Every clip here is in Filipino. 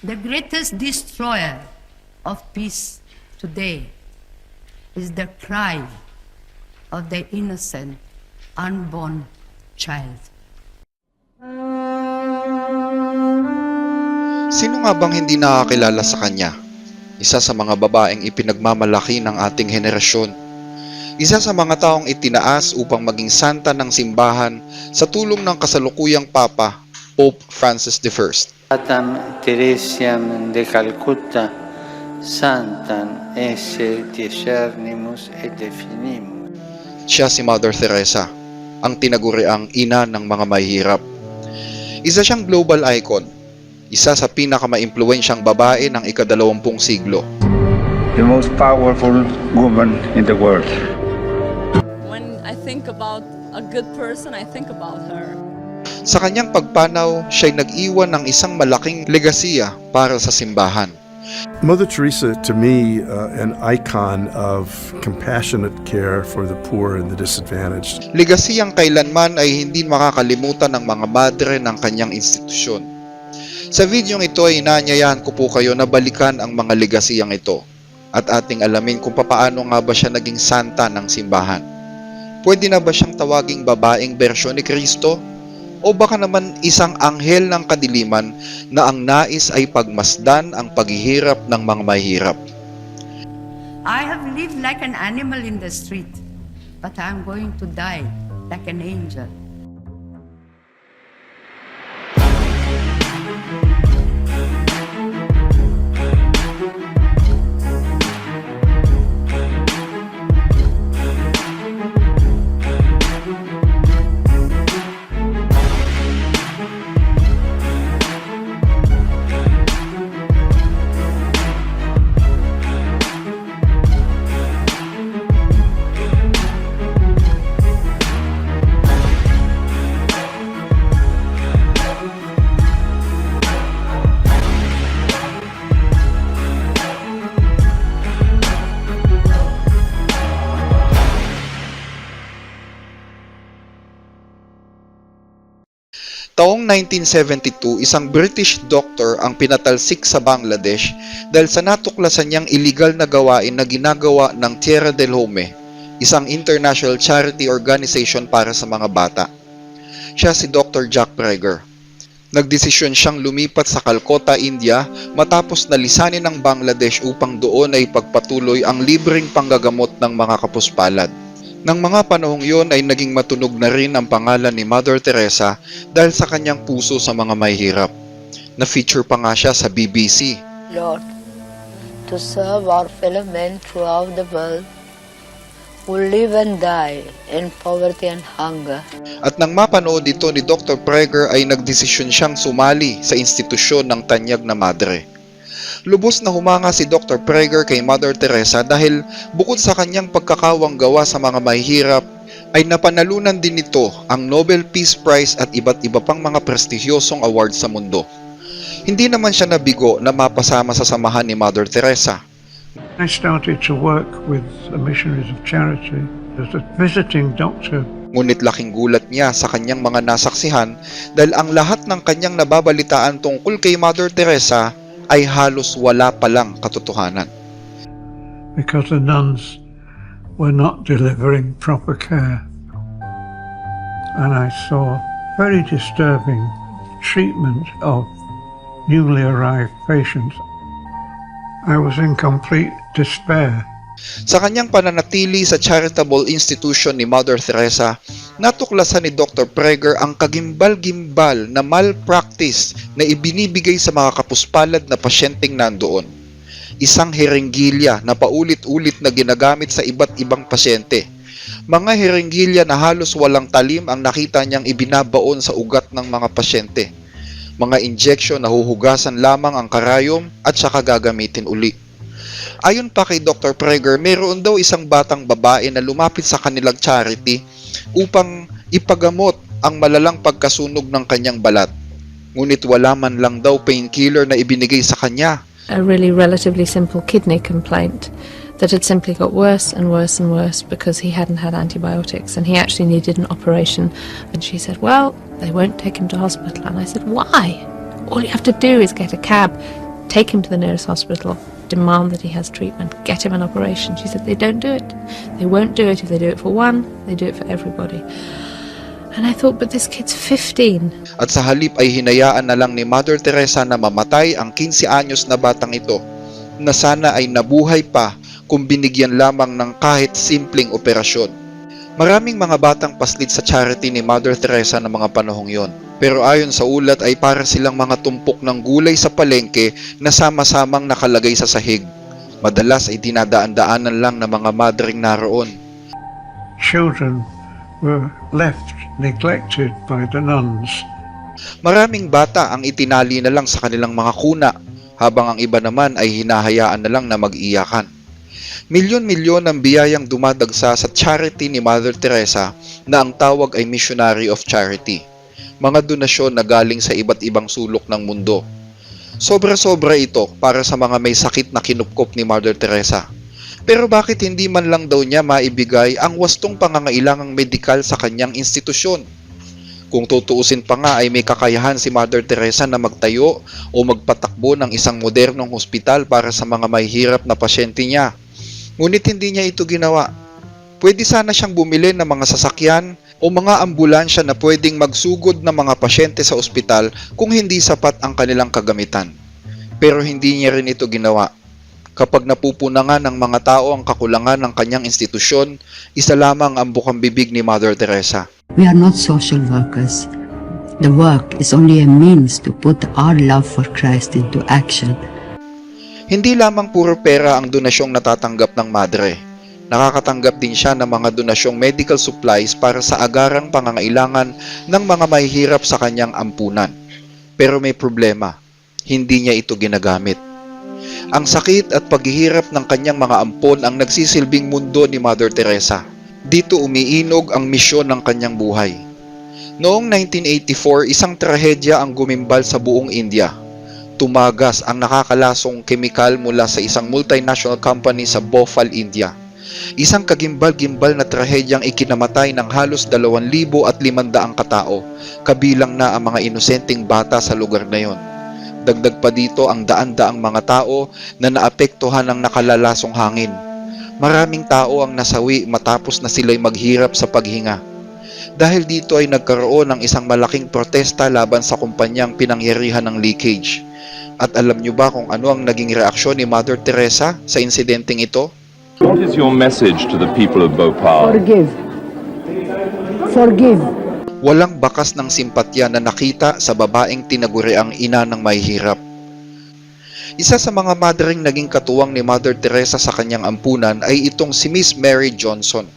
The greatest destroyer of peace today is the cry of the innocent unborn child. Sino nga bang hindi nakakilala sa kanya? Isa sa mga babaeng ipinagmamalaki ng ating henerasyon. Isa sa mga taong itinaas upang maging santa ng simbahan sa tulong ng kasalukuyang Papa, Pope Francis I. Atam Teresiam de Calcutta, Santam esse discernimus et definimus. Siya si Mother Teresa, ang tinaguriang ina ng mga mahihirap. Isa siyang global icon, isa sa pinakamaimpluwensyang babae ng ikadalawampung siglo. the most powerful woman in the world. When I think about a good person, I think about her. Sa kanyang pagpanaw, siya'y nag-iwan ng isang malaking legasiya para sa simbahan. Mother Teresa, to me, uh, an icon of compassionate care for the poor and the disadvantaged. Legasiyang kailanman ay hindi makakalimutan ng mga madre ng kanyang institusyon. Sa videong ito ay inaanyayahan ko po kayo na balikan ang mga legasiyang ito at ating alamin kung papaano nga ba siya naging santa ng simbahan. Pwede na ba siyang tawaging babaeng bersyon ni Kristo? O baka naman isang anghel ng kadiliman na ang nais ay pagmasdan ang paghihirap ng mga mahirap? I have lived like an animal in the street, but I'm going to die like an angel. 1972, isang British doctor ang pinatalsik sa Bangladesh dahil sa natuklasan niyang illegal na gawain na ginagawa ng Tierra del Home, isang international charity organization para sa mga bata. Siya si Dr. Jack Prager. Nagdesisyon siyang lumipat sa Calcutta, India matapos na lisanin ng Bangladesh upang doon ay pagpatuloy ang libreng panggagamot ng mga kapuspalad. Nang mga panahong iyon ay naging matunog na rin ang pangalan ni Mother Teresa dahil sa kanyang puso sa mga mahihirap. Na-feature pa nga siya sa BBC. Lord, to serve our fellow men throughout the world who live and die in poverty and hunger. At nang mapanood ito ni Dr. Prager ay nagdesisyon siyang sumali sa institusyon ng Tanyag na Madre. Lubos na humanga si Dr. Prager kay Mother Teresa dahil bukod sa kanyang pagkakawang gawa sa mga mahihirap, ay napanalunan din nito ang Nobel Peace Prize at iba't iba pang mga prestigyosong awards sa mundo. Hindi naman siya nabigo na mapasama sa samahan ni Mother Teresa. I started to work with the Missionaries of Charity as a visiting doctor. Ngunit laking gulat niya sa kanyang mga nasaksihan dahil ang lahat ng kanyang nababalitaan tungkol kay Mother Teresa ay halos wala palang katotohanan. because the nuns were not delivering proper care. And I saw very disturbing treatment of newly arrived patients. I was in complete despair. Sa kanyang pananatili sa charitable institution ni Mother Teresa, natuklasan ni Dr. Prager ang kagimbal-gimbal na malpractice na ibinibigay sa mga kapuspalad na pasyenteng nandoon. Isang herenggilya na paulit-ulit na ginagamit sa iba't ibang pasyente. Mga herenggilya na halos walang talim ang nakita niyang ibinabaon sa ugat ng mga pasyente. Mga injection na huhugasan lamang ang karayom at saka gagamitin uli. Ayon pa kay Dr. Prager, mayroon daw isang batang babae na lumapit sa kanilang charity upang ipagamot ang malalang pagkasunog ng kanyang balat. Ngunit wala man lang daw painkiller na ibinigay sa kanya. a really relatively simple kidney complaint that had simply got worse and worse and worse because he hadn't had antibiotics and he actually needed an operation. And she said, Well, they won't take him to hospital. And I said, Why? All you have to do is get a cab take him to the nearest hospital, demand that he has treatment, get him an operation. She said they don't do it. They won't do it if they do it for one, they do it for everybody. And I thought, but this kid's 15. At sa halip ay hinayaan na lang ni Mother Teresa na mamatay ang 15 anyos na batang ito na sana ay nabuhay pa kung binigyan lamang ng kahit simpleng operasyon. Maraming mga batang paslit sa charity ni Mother Teresa ng mga panahong yon. Pero ayon sa ulat ay para silang mga tumpok ng gulay sa palengke na sama-samang nakalagay sa sahig. Madalas ay dinadaan-daanan lang ng mga madring naroon. Children were left neglected by the nuns. Maraming bata ang itinali na lang sa kanilang mga kuna, habang ang iba naman ay hinahayaan na lang na mag-iyakan. Milyon-milyon ang biyayang dumadagsa sa charity ni Mother Teresa na ang tawag ay Missionary of Charity. Mga donasyon na galing sa iba't ibang sulok ng mundo. Sobra-sobra ito para sa mga may sakit na kinupkop ni Mother Teresa. Pero bakit hindi man lang daw niya maibigay ang wastong pangangailangang medikal sa kanyang institusyon? Kung tutuusin pa nga ay may kakayahan si Mother Teresa na magtayo o magpatakbo ng isang modernong hospital para sa mga mahihirap na pasyente niya. Ngunit hindi niya ito ginawa. Pwede sana siyang bumili ng mga sasakyan o mga ambulansya na pwedeng magsugod ng mga pasyente sa ospital kung hindi sapat ang kanilang kagamitan. Pero hindi niya rin ito ginawa. Kapag napupunangan ng mga tao ang kakulangan ng kanyang institusyon, isa lamang ang bukang bibig ni Mother Teresa. We are not social workers. The work is only a means to put our love for Christ into action. Hindi lamang puro pera ang donasyong natatanggap ng madre. Nakakatanggap din siya ng mga donasyong medical supplies para sa agarang pangangailangan ng mga mahihirap sa kanyang ampunan. Pero may problema, hindi niya ito ginagamit. Ang sakit at paghihirap ng kanyang mga ampon ang nagsisilbing mundo ni Mother Teresa. Dito umiinog ang misyon ng kanyang buhay. Noong 1984, isang trahedya ang gumimbal sa buong India tumagas ang nakakalasong kemikal mula sa isang multinational company sa Bhopal, India. Isang kagimbal-gimbal na trahedyang ikinamatay ng halos 2,500 katao, kabilang na ang mga inosenteng bata sa lugar na yon. Dagdag pa dito ang daan-daang mga tao na naapektuhan ng nakalalasong hangin. Maraming tao ang nasawi matapos na sila'y maghirap sa paghinga. Dahil dito ay nagkaroon ng isang malaking protesta laban sa kumpanyang pinangyarihan ng leakage. At alam nyo ba kung ano ang naging reaksyon ni Mother Teresa sa insidenteng ito? What is your message to the people of Bhopal? Forgive. Forgive. Walang bakas ng simpatya na nakita sa babaeng tinaguriang ina ng mahihirap. Isa sa mga madring naging katuwang ni Mother Teresa sa kanyang ampunan ay itong si Miss Mary Johnson.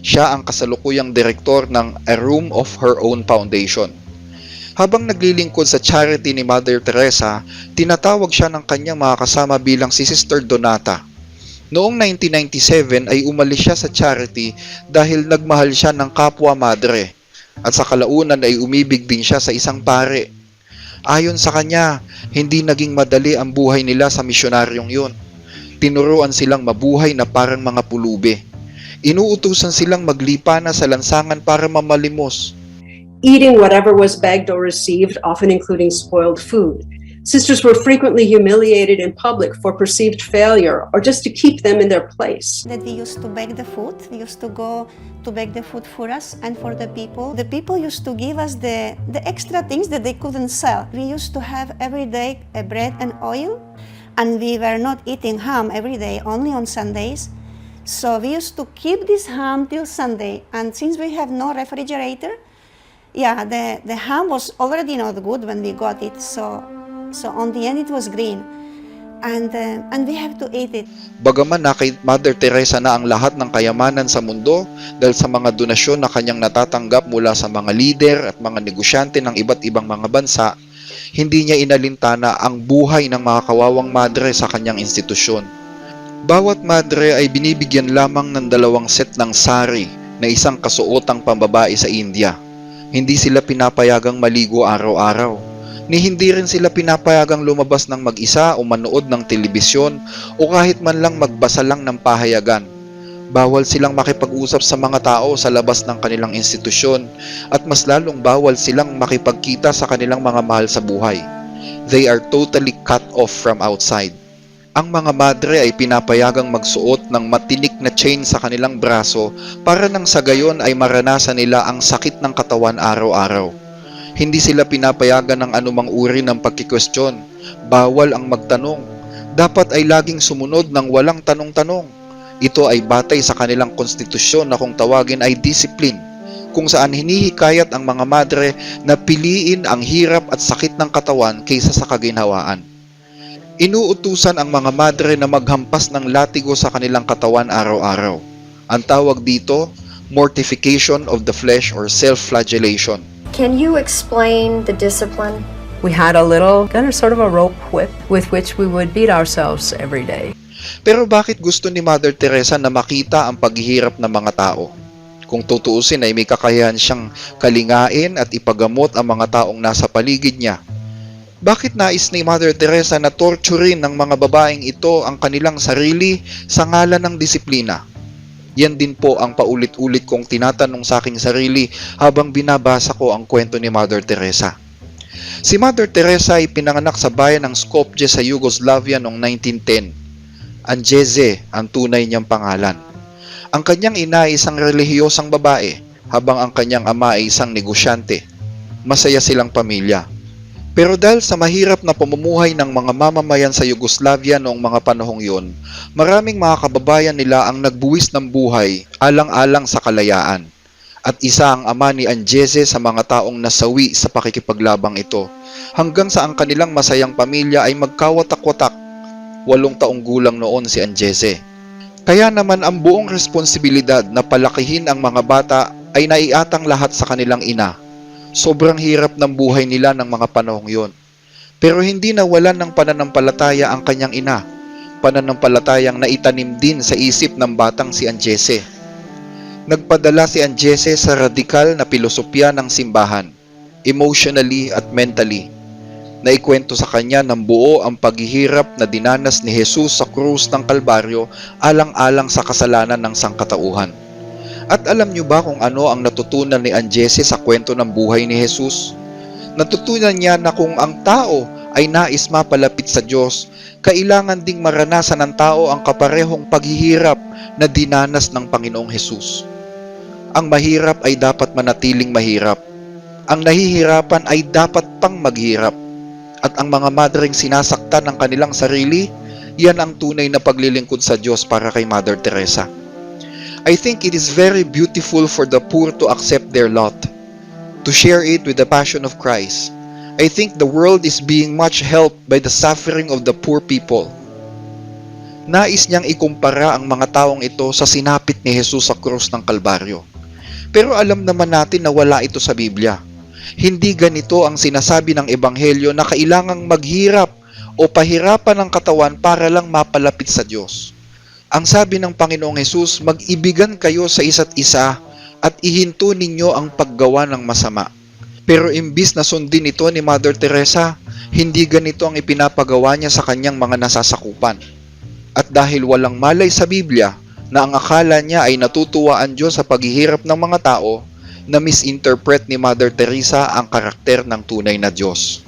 Siya ang kasalukuyang direktor ng A Room of Her Own Foundation. Habang naglilingkod sa charity ni Mother Teresa, tinatawag siya ng kanyang mga kasama bilang si Sister Donata. Noong 1997 ay umalis siya sa charity dahil nagmahal siya ng kapwa madre at sa kalaunan ay umibig din siya sa isang pare. Ayon sa kanya, hindi naging madali ang buhay nila sa misyonaryong yun. Tinuruan silang mabuhay na parang mga pulube. Inuutusan silang maglipa na sa lansangan para mamalimos. eating whatever was begged or received, often including spoiled food. Sisters were frequently humiliated in public for perceived failure or just to keep them in their place. that we used to beg the food. We used to go to beg the food for us and for the people. The people used to give us the, the extra things that they couldn't sell. We used to have every day a bread and oil, and we were not eating ham every day, only on Sundays. So we used to keep this ham till Sunday. And since we have no refrigerator, yeah, the, the ham was already not good when we got it. So, so on the end, it was green. And, uh, and we have to eat it. Bagaman na kay Mother Teresa na ang lahat ng kayamanan sa mundo dahil sa mga donasyon na kanyang natatanggap mula sa mga lider at mga negosyante ng iba't ibang mga bansa, hindi niya inalintana ang buhay ng mga kawawang madre sa kanyang institusyon. Bawat madre ay binibigyan lamang ng dalawang set ng sari na isang kasuotang pambabae sa India. Hindi sila pinapayagang maligo araw-araw ni hindi rin sila pinapayagang lumabas ng mag-isa o manood ng telebisyon o kahit man lang magbasa lang ng pahayagan. Bawal silang makipag-usap sa mga tao sa labas ng kanilang institusyon at mas lalong bawal silang makipagkita sa kanilang mga mahal sa buhay. They are totally cut off from outside. Ang mga madre ay pinapayagang magsuot ng matinik na chain sa kanilang braso para nang sa gayon ay maranasan nila ang sakit ng katawan araw-araw. Hindi sila pinapayagan ng anumang uri ng pagkikwestiyon. Bawal ang magtanong. Dapat ay laging sumunod ng walang tanong-tanong. Ito ay batay sa kanilang konstitusyon na kung tawagin ay discipline, kung saan hinihikayat ang mga madre na piliin ang hirap at sakit ng katawan kaysa sa kaginhawaan. Inuutusan ang mga madre na maghampas ng latigo sa kanilang katawan araw-araw. Ang tawag dito, mortification of the flesh or self-flagellation. Can you explain the discipline? We had a little, kind of sort of a rope whip with which we would beat ourselves every day. Pero bakit gusto ni Mother Teresa na makita ang paghihirap ng mga tao? Kung tutuusin ay may kakayahan siyang kalingain at ipagamot ang mga taong nasa paligid niya. Bakit nais ni Mother Teresa na torturin ng mga babaeng ito ang kanilang sarili sa ngalan ng disiplina? Yan din po ang paulit-ulit kong tinatanong sa aking sarili habang binabasa ko ang kwento ni Mother Teresa. Si Mother Teresa ay pinanganak sa bayan ng Skopje sa Yugoslavia noong 1910. Anjeze ang tunay niyang pangalan. Ang kanyang ina ay isang relihiyosang babae, habang ang kanyang ama ay isang negosyante. Masaya silang pamilya. Pero dahil sa mahirap na pamumuhay ng mga mamamayan sa Yugoslavia noong mga panahong yun, maraming mga kababayan nila ang nagbuwis ng buhay alang-alang sa kalayaan. At isa ang ama ni Anjeze sa mga taong nasawi sa pakikipaglabang ito, hanggang sa ang kanilang masayang pamilya ay magkawatak-watak. Walong taong gulang noon si Anjeze. Kaya naman ang buong responsibilidad na palakihin ang mga bata ay naiatang lahat sa kanilang ina. Sobrang hirap ng buhay nila ng mga panahong yon. Pero hindi nawalan ng pananampalataya ang kanyang ina. Pananampalatayang naitanim din sa isip ng batang si Anjese. Nagpadala si Anjese sa radikal na pilosopya ng simbahan, emotionally at mentally. Naikwento sa kanya ng buo ang paghihirap na dinanas ni Jesus sa krus ng Kalbaryo alang-alang sa kasalanan ng sangkatauhan. At alam niyo ba kung ano ang natutunan ni Anjese sa kwento ng buhay ni Jesus? Natutunan niya na kung ang tao ay nais mapalapit sa Diyos, kailangan ding maranasan ng tao ang kaparehong paghihirap na dinanas ng Panginoong Jesus. Ang mahirap ay dapat manatiling mahirap. Ang nahihirapan ay dapat pang maghirap. At ang mga madring sinasaktan ng kanilang sarili, yan ang tunay na paglilingkod sa Diyos para kay Mother Teresa. I think it is very beautiful for the poor to accept their lot, to share it with the passion of Christ. I think the world is being much helped by the suffering of the poor people. Nais niyang ikumpara ang mga taong ito sa sinapit ni Jesus sa krus ng Kalbaryo. Pero alam naman natin na wala ito sa Biblia. Hindi ganito ang sinasabi ng Ebanghelyo na kailangang maghirap o pahirapan ng katawan para lang mapalapit sa Diyos. Ang sabi ng Panginoong Hesus, mag-ibigan kayo sa isa't isa at ihinto ninyo ang paggawa ng masama. Pero imbis na sundin ito ni Mother Teresa, hindi ganito ang ipinapagawa niya sa kanyang mga nasasakupan. At dahil walang malay sa Biblia na ang akala niya ay natutuwa ang Diyos sa paghihirap ng mga tao, na misinterpret ni Mother Teresa ang karakter ng tunay na Diyos.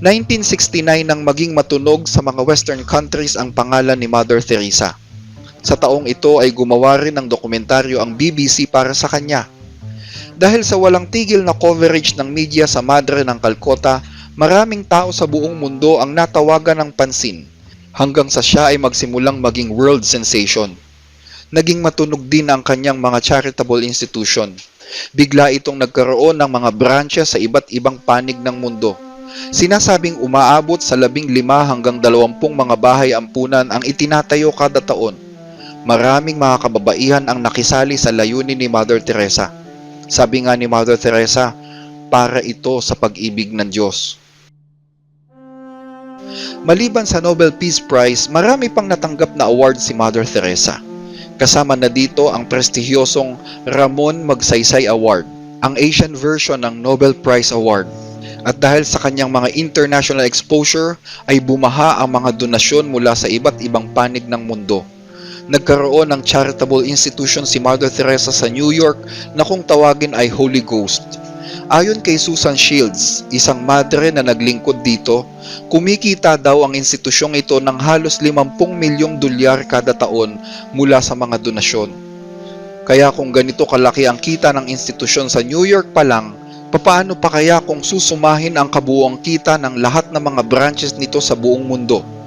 1969 nang maging matunog sa mga western countries ang pangalan ni Mother Teresa. Sa taong ito ay gumawa rin ng dokumentaryo ang BBC para sa kanya. Dahil sa walang tigil na coverage ng media sa Madre ng Calcutta, maraming tao sa buong mundo ang natawagan ng pansin hanggang sa siya ay magsimulang maging world sensation. Naging matunog din ang kanyang mga charitable institution. Bigla itong nagkaroon ng mga branches sa iba't ibang panig ng mundo. Sinasabing umaabot sa labing lima hanggang dalawampung mga bahay ampunan ang itinatayo kada taon. Maraming mga kababaihan ang nakisali sa layunin ni Mother Teresa. Sabi nga ni Mother Teresa, para ito sa pag-ibig ng Diyos. Maliban sa Nobel Peace Prize, marami pang natanggap na award si Mother Teresa. Kasama na dito ang prestigyosong Ramon Magsaysay Award, ang Asian version ng Nobel Prize Award. At dahil sa kanyang mga international exposure, ay bumaha ang mga donasyon mula sa iba't ibang panig ng mundo. Nagkaroon ng charitable institution si Mother Teresa sa New York na kung tawagin ay Holy Ghost. Ayon kay Susan Shields, isang madre na naglingkod dito, kumikita daw ang institusyong ito ng halos 50 milyong dolyar kada taon mula sa mga donasyon. Kaya kung ganito kalaki ang kita ng institusyon sa New York pa lang, papaano pa kaya kung susumahin ang kabuuang kita ng lahat ng mga branches nito sa buong mundo?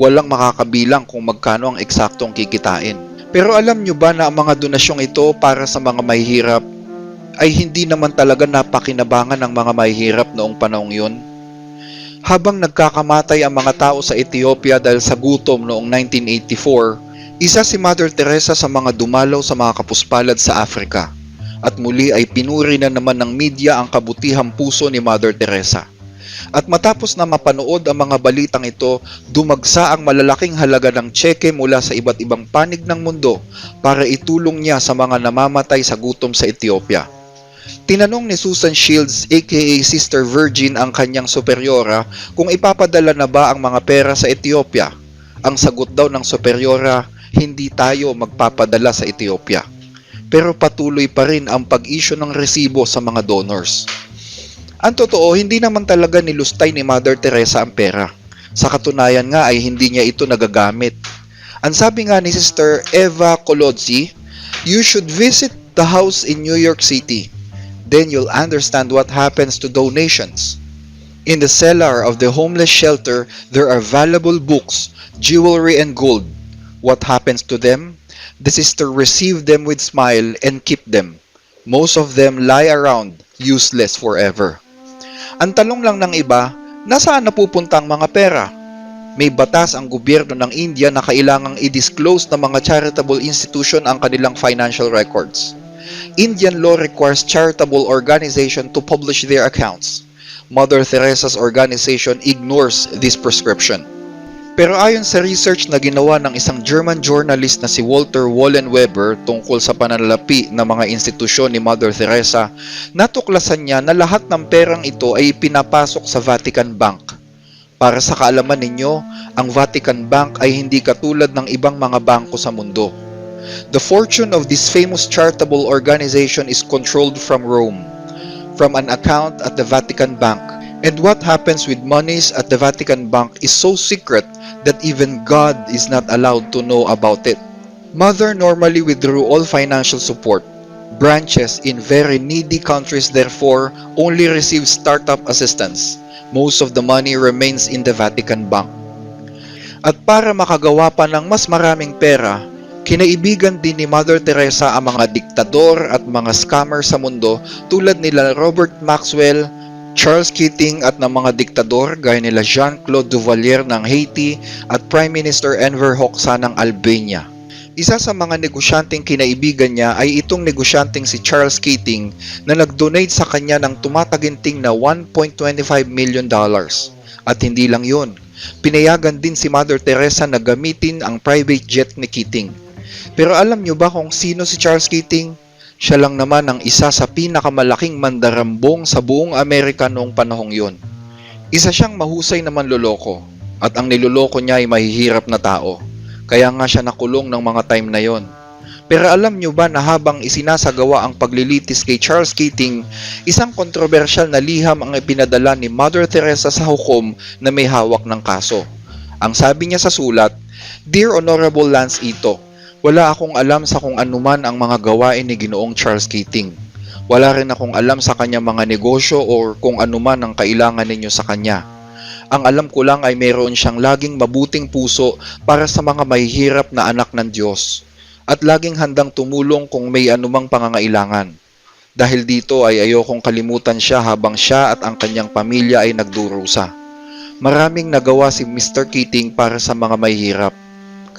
Walang makakabilang kung magkano ang eksaktong kikitain. Pero alam nyo ba na ang mga donasyong ito para sa mga mahihirap ay hindi naman talaga napakinabangan ng mga mahihirap noong panahong yun? Habang nagkakamatay ang mga tao sa Ethiopia dahil sa gutom noong 1984, isa si Mother Teresa sa mga dumalaw sa mga kapuspalad sa Afrika. At muli ay pinuri na naman ng media ang kabutihang puso ni Mother Teresa. At matapos na mapanood ang mga balitang ito, dumagsa ang malalaking halaga ng tseke mula sa iba't ibang panig ng mundo para itulong niya sa mga namamatay sa gutom sa Ethiopia. Tinanong ni Susan Shields aka Sister Virgin ang kanyang superiora kung ipapadala na ba ang mga pera sa Ethiopia. Ang sagot daw ng superiora, hindi tayo magpapadala sa Ethiopia. Pero patuloy pa rin ang pag-issue ng resibo sa mga donors. Ang totoo, hindi naman talaga nilustay ni Mother Teresa ang pera. Sa katunayan nga ay hindi niya ito nagagamit. Ang sabi nga ni Sister Eva Colodzi, You should visit the house in New York City. Then you'll understand what happens to donations. In the cellar of the homeless shelter, there are valuable books, jewelry, and gold. What happens to them? The sister receive them with smile and keep them. Most of them lie around, useless forever. Ang tanong lang ng iba, nasaan napupunta ang mga pera? May batas ang gobyerno ng India na kailangang i-disclose ng mga charitable institution ang kanilang financial records. Indian law requires charitable organization to publish their accounts. Mother Teresa's organization ignores this prescription. Pero ayon sa research na ginawa ng isang German journalist na si Walter Wallenweber tungkol sa pananalapi ng mga institusyon ni Mother Teresa, natuklasan niya na lahat ng perang ito ay pinapasok sa Vatican Bank. Para sa kaalaman ninyo, ang Vatican Bank ay hindi katulad ng ibang mga bangko sa mundo. The fortune of this famous charitable organization is controlled from Rome, from an account at the Vatican Bank. And what happens with monies at the Vatican Bank is so secret that even God is not allowed to know about it. Mother normally withdrew all financial support. Branches in very needy countries therefore only receive startup assistance. Most of the money remains in the Vatican Bank. At para makagawa pa ng mas maraming pera, kinaibigan din ni Mother Teresa ang mga diktador at mga scammer sa mundo tulad nila Robert Maxwell, Charles Keating at ng mga diktador gaya nila Jean-Claude Duvalier ng Haiti at Prime Minister Enver Hoxha ng Albania. Isa sa mga negosyanteng kinaibigan niya ay itong negosyanteng si Charles Keating na nag-donate sa kanya ng tumataginting na 1.25 million dollars. At hindi lang yun, pinayagan din si Mother Teresa na gamitin ang private jet ni Keating. Pero alam niyo ba kung sino si Charles Keating? Siya lang naman ang isa sa pinakamalaking mandarambong sa buong Amerika noong panahong yon. Isa siyang mahusay na manloloko at ang niloloko niya ay mahihirap na tao. Kaya nga siya nakulong ng mga time na yon. Pero alam nyo ba na habang isinasagawa ang paglilitis kay Charles Keating, isang kontrobersyal na liham ang ipinadala ni Mother Teresa sa hukom na may hawak ng kaso. Ang sabi niya sa sulat, Dear Honorable Lance Ito, wala akong alam sa kung anuman ang mga gawain ni Ginoong Charles Keating. Wala rin akong alam sa kanyang mga negosyo o kung anuman ang kailangan ninyo sa kanya. Ang alam ko lang ay mayroon siyang laging mabuting puso para sa mga mahihirap na anak ng Diyos at laging handang tumulong kung may anumang pangangailangan. Dahil dito ay ayokong kalimutan siya habang siya at ang kanyang pamilya ay nagdurusa. Maraming nagawa si Mr. Keating para sa mga mahihirap.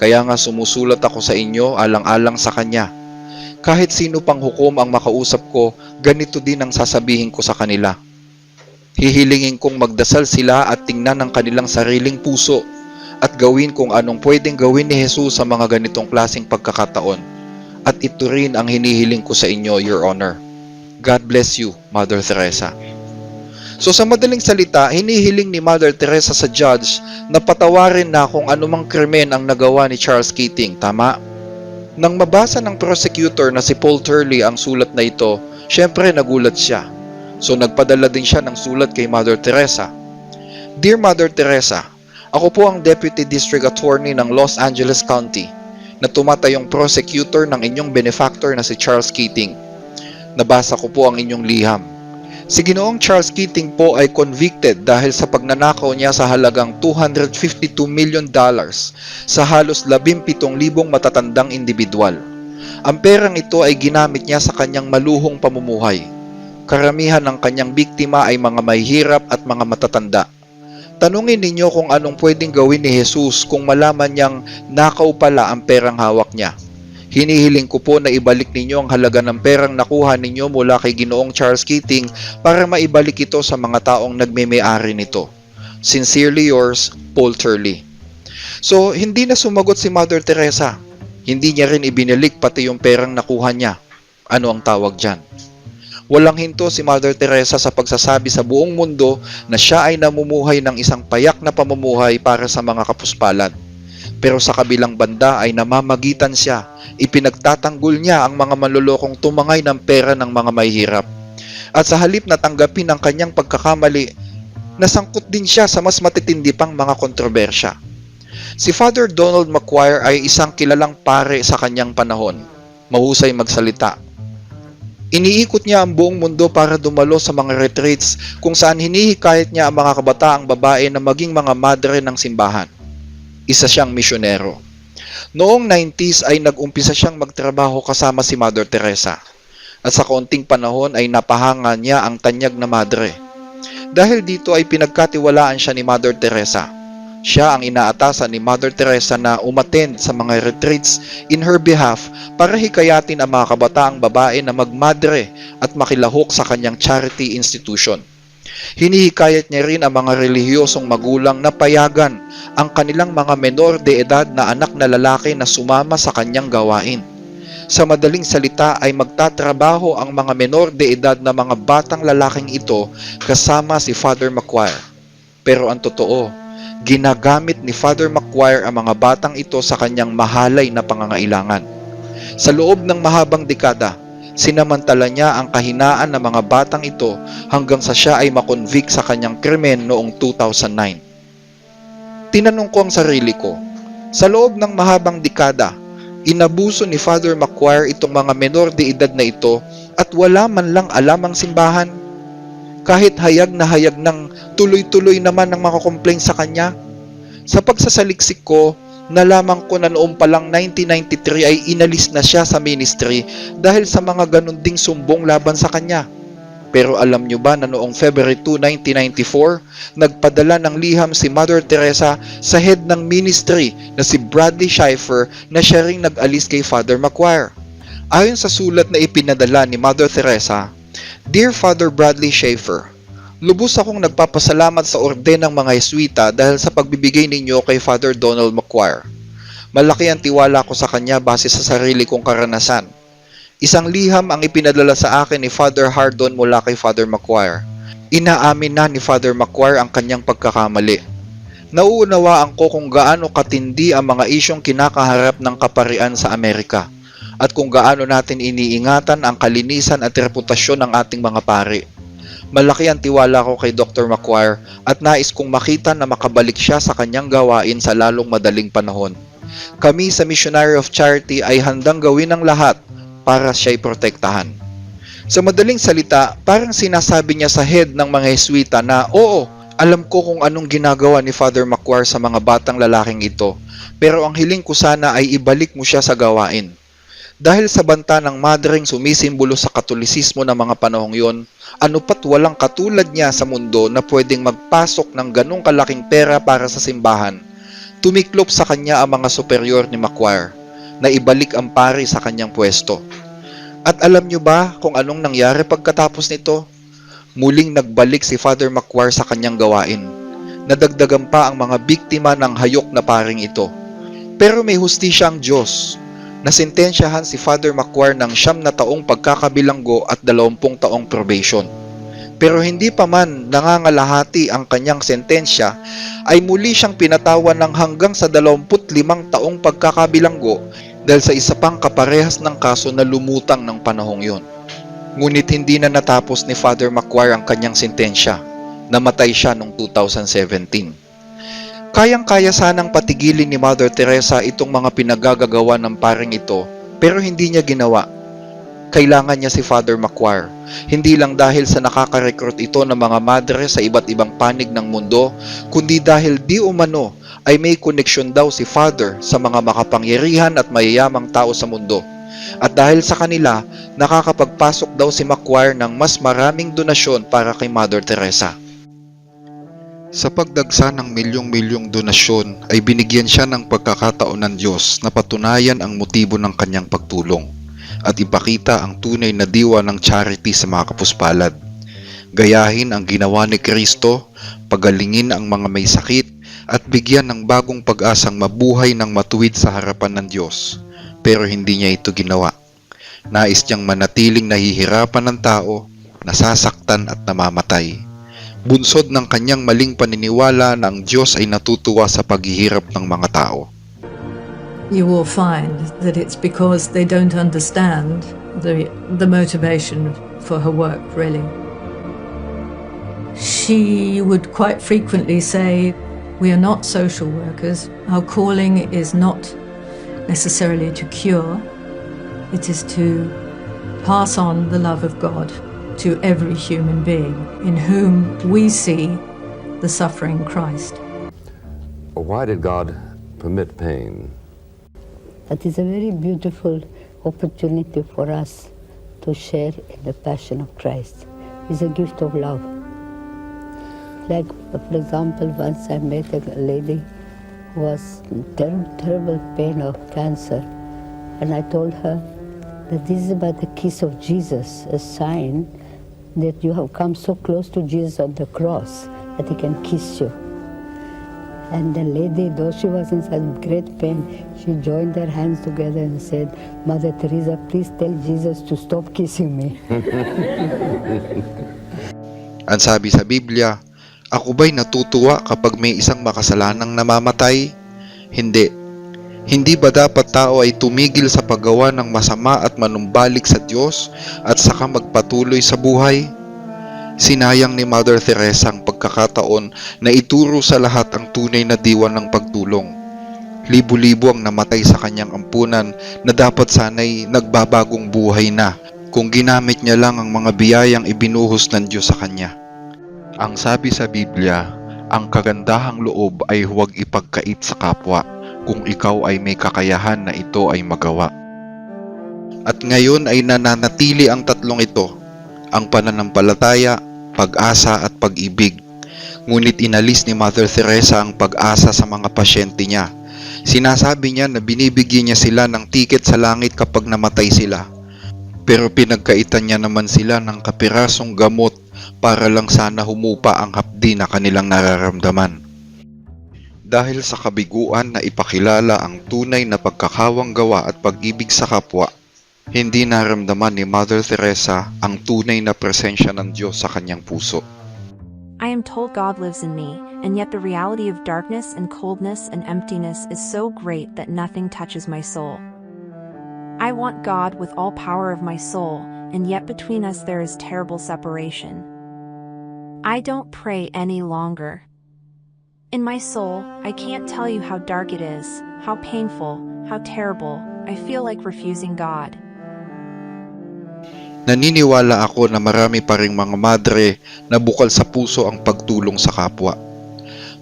Kaya nga sumusulat ako sa inyo alang-alang sa kanya. Kahit sino pang hukom ang makausap ko, ganito din ang sasabihin ko sa kanila. Hihilingin kong magdasal sila at tingnan ang kanilang sariling puso at gawin kung anong pwedeng gawin ni Jesus sa mga ganitong klaseng pagkakataon. At ito rin ang hinihiling ko sa inyo, Your Honor. God bless you, Mother Teresa. So sa madaling salita, hinihiling ni Mother Teresa sa judge na patawarin na kung anumang krimen ang nagawa ni Charles Keating, tama? Nang mabasa ng prosecutor na si Paul Turley ang sulat na ito, syempre nagulat siya. So nagpadala din siya ng sulat kay Mother Teresa. Dear Mother Teresa, ako po ang Deputy District Attorney ng Los Angeles County na tumatayong prosecutor ng inyong benefactor na si Charles Keating. Nabasa ko po ang inyong liham. Si Ginoong Charles Keating po ay convicted dahil sa pagnanakaw niya sa halagang 252 million dollars sa halos 17,000 matatandang individual. Ang perang ito ay ginamit niya sa kanyang maluhong pamumuhay. Karamihan ng kanyang biktima ay mga mahihirap at mga matatanda. Tanungin ninyo kung anong pwedeng gawin ni Jesus kung malaman niyang nakaw pala ang perang hawak niya. Hinihiling ko po na ibalik ninyo ang halaga ng perang nakuha ninyo mula kay Ginoong Charles Keating para maibalik ito sa mga taong nagmeme-ari nito. Sincerely yours, Paul Turley. So, hindi na sumagot si Mother Teresa. Hindi niya rin ibinalik pati yung perang nakuha niya. Ano ang tawag dyan? Walang hinto si Mother Teresa sa pagsasabi sa buong mundo na siya ay namumuhay ng isang payak na pamumuhay para sa mga kapuspalad. Pero sa kabilang banda ay namamagitan siya, ipinagtatanggol niya ang mga manlolokong tumangay ng pera ng mga mahihirap. At sa halip na tanggapin ang kanyang pagkakamali, nasangkot din siya sa mas matitindi pang mga kontrobersya. Si Father Donald McQuire ay isang kilalang pare sa kanyang panahon. Mahusay magsalita. Iniikot niya ang buong mundo para dumalo sa mga retreats kung saan hinihikayat niya ang mga kabataang babae na maging mga madre ng simbahan. Isa siyang misyonero. Noong 90s ay nag-umpisa siyang magtrabaho kasama si Mother Teresa. At sa kaunting panahon ay napahanga niya ang tanyag na madre. Dahil dito ay pinagkatiwalaan siya ni Mother Teresa. Siya ang inaatasan ni Mother Teresa na umattend sa mga retreats in her behalf para hikayatin ang mga kabataang babae na magmadre at makilahok sa kanyang charity institution. Hinihikayat niya rin ang mga relihiyosong magulang na payagan ang kanilang mga menor de edad na anak na lalaki na sumama sa kanyang gawain. Sa madaling salita ay magtatrabaho ang mga menor de edad na mga batang lalaking ito kasama si Father McQuire. Pero ang totoo, ginagamit ni Father McQuire ang mga batang ito sa kanyang mahalay na pangangailangan. Sa loob ng mahabang dekada, sinamantala niya ang kahinaan ng mga batang ito hanggang sa siya ay makonvict sa kanyang krimen noong 2009. Tinanong ko ang sarili ko, sa loob ng mahabang dekada, inabuso ni Father McQuire itong mga menor de edad na ito at wala man lang alam ang simbahan kahit hayag na hayag ng tuloy-tuloy naman ang mga complaints sa kanya. Sa pagsasaliksik ko, nalaman ko na noong palang 1993 ay inalis na siya sa ministry dahil sa mga ganun ding sumbong laban sa kanya. Pero alam nyo ba na noong February 2, 1994, nagpadala ng liham si Mother Teresa sa head ng ministry na si Bradley Schaeffer na siya ring nag-alis kay Father McQuire. Ayon sa sulat na ipinadala ni Mother Teresa, Dear Father Bradley Schaefer, lubos akong nagpapasalamat sa orden ng mga Jesuita dahil sa pagbibigay ninyo kay Father Donald McQuire. Malaki ang tiwala ko sa kanya base sa sarili kong karanasan. Isang liham ang ipinadala sa akin ni Father Hardon mula kay Father McQuire. Inaamin na ni Father McQuire ang kanyang pagkakamali. Nauunawaan ko kung gaano katindi ang mga isyong kinakaharap ng kaparian sa Amerika at kung gaano natin iniingatan ang kalinisan at reputasyon ng ating mga pari. Malaki ang tiwala ko kay Dr. McQuire at nais kong makita na makabalik siya sa kanyang gawain sa lalong madaling panahon. Kami sa Missionary of Charity ay handang gawin ang lahat para siya'y protektahan. Sa madaling salita, parang sinasabi niya sa head ng mga Jesuita na, Oo, alam ko kung anong ginagawa ni Father McQuire sa mga batang lalaking ito, pero ang hiling ko sana ay ibalik mo siya sa gawain. Dahil sa banta ng madring sumisimbolo sa katolisismo ng mga panahong yon, ano pat walang katulad niya sa mundo na pwedeng magpasok ng ganong kalaking pera para sa simbahan, tumiklop sa kanya ang mga superior ni McQuire na ibalik ang pari sa kanyang pwesto. At alam nyo ba kung anong nangyari pagkatapos nito? Muling nagbalik si Father McQuire sa kanyang gawain. Nadagdagan pa ang mga biktima ng hayok na paring ito. Pero may hustisya ang Diyos nasintensyahan si Father McQuire ng siyam na taong pagkakabilanggo at dalawampung taong probation. Pero hindi pa man nangangalahati ang kanyang sentensya, ay muli siyang pinatawan ng hanggang sa 25 taong pagkakabilanggo dahil sa isa pang kaparehas ng kaso na lumutang ng panahong yon. Ngunit hindi na natapos ni Father Macquarie ang kanyang sentensya. Namatay siya noong 2017. Kayang-kaya sanang patigilin ni Mother Teresa itong mga pinagagagawa ng paring ito pero hindi niya ginawa. Kailangan niya si Father Macquarie. Hindi lang dahil sa nakaka-recruit ito ng mga madre sa iba't ibang panig ng mundo, kundi dahil di umano ay may koneksyon daw si Father sa mga makapangyarihan at mayayamang tao sa mundo. At dahil sa kanila, nakakapagpasok daw si Macquarie ng mas maraming donasyon para kay Mother Teresa. Sa pagdagsa ng milyong-milyong donasyon ay binigyan siya ng pagkakataon ng Diyos na patunayan ang motibo ng kanyang pagtulong at ipakita ang tunay na diwa ng charity sa mga kapuspalad. Gayahin ang ginawa ni Kristo, pagalingin ang mga may sakit at bigyan ng bagong pag-asang mabuhay ng matuwid sa harapan ng Diyos. Pero hindi niya ito ginawa. Nais niyang manatiling nahihirapan ng tao, nasasaktan at namamatay bunsod ng kanyang maling paniniwala na ang Diyos ay natutuwa sa paghihirap ng mga tao. You will find that it's because they don't understand the, the motivation for her work, really. She would quite frequently say, We are not social workers. Our calling is not necessarily to cure, it is to pass on the love of God to every human being in whom we see the suffering Christ. Why did God permit pain? That is a very beautiful opportunity for us to share in the passion of Christ. It's a gift of love. Like, for example, once I met a lady who was in ter- terrible pain of cancer, and I told her that this is about the kiss of Jesus, a sign that you have come so close to Jesus on the cross that he can kiss you. And the lady, though she was in such great pain, she joined their hands together and said, Mother Teresa, please tell Jesus to stop kissing me. Ang sabi sa Biblia, ako ba'y natutuwa kapag may isang makasalanang namamatay? Hindi. Hindi ba dapat tao ay tumigil sa paggawa ng masama at manumbalik sa Diyos at saka magpatuloy sa buhay? Sinayang ni Mother Teresa ang pagkakataon na ituro sa lahat ang tunay na diwa ng pagtulong. Libo-libo ang namatay sa kanyang ampunan na dapat sana'y nagbabagong buhay na kung ginamit niya lang ang mga biyayang ibinuhos ng Diyos sa kanya. Ang sabi sa Biblia, ang kagandahang loob ay huwag ipagkait sa kapwa kung ikaw ay may kakayahan na ito ay magawa. At ngayon ay nananatili ang tatlong ito, ang pananampalataya, pag-asa at pag-ibig. Ngunit inalis ni Mother Teresa ang pag-asa sa mga pasyente niya. Sinasabi niya na binibigyan niya sila ng tiket sa langit kapag namatay sila. Pero pinagkaitan niya naman sila ng kapirasong gamot para lang sana humupa ang hapdi na kanilang nararamdaman. Dahil sa kabiguan na ipakilala ang tunay na pagkakawang gawa at pag-ibig sa kapwa, hindi naramdaman ni Mother Teresa ang tunay na presensya ng Diyos sa kanyang puso. I am told God lives in me, and yet the reality of darkness and coldness and emptiness is so great that nothing touches my soul. I want God with all power of my soul, and yet between us there is terrible separation. I don't pray any longer. In my soul, I can't tell you how dark it is, how painful, how terrible. I feel like refusing God. Naniniwala ako na marami pa ring mga madre na bukal sa puso ang pagtulong sa kapwa.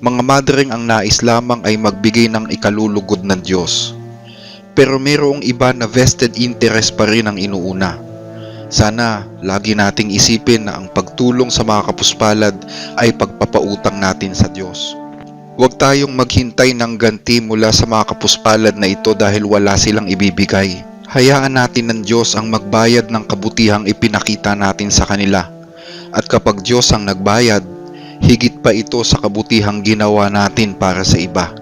Mga madreng ang nais lamang ay magbigay ng ikalulugod ng Diyos. Pero mayroong iba na vested interest pa rin ang inuuna. Sana lagi nating isipin na ang pagtulong sa mga kapuspalad ay pagpapautang natin sa Diyos. Huwag tayong maghintay ng ganti mula sa mga kapuspalad na ito dahil wala silang ibibigay. Hayaan natin ng Diyos ang magbayad ng kabutihang ipinakita natin sa kanila. At kapag Diyos ang nagbayad, higit pa ito sa kabutihang ginawa natin para sa iba.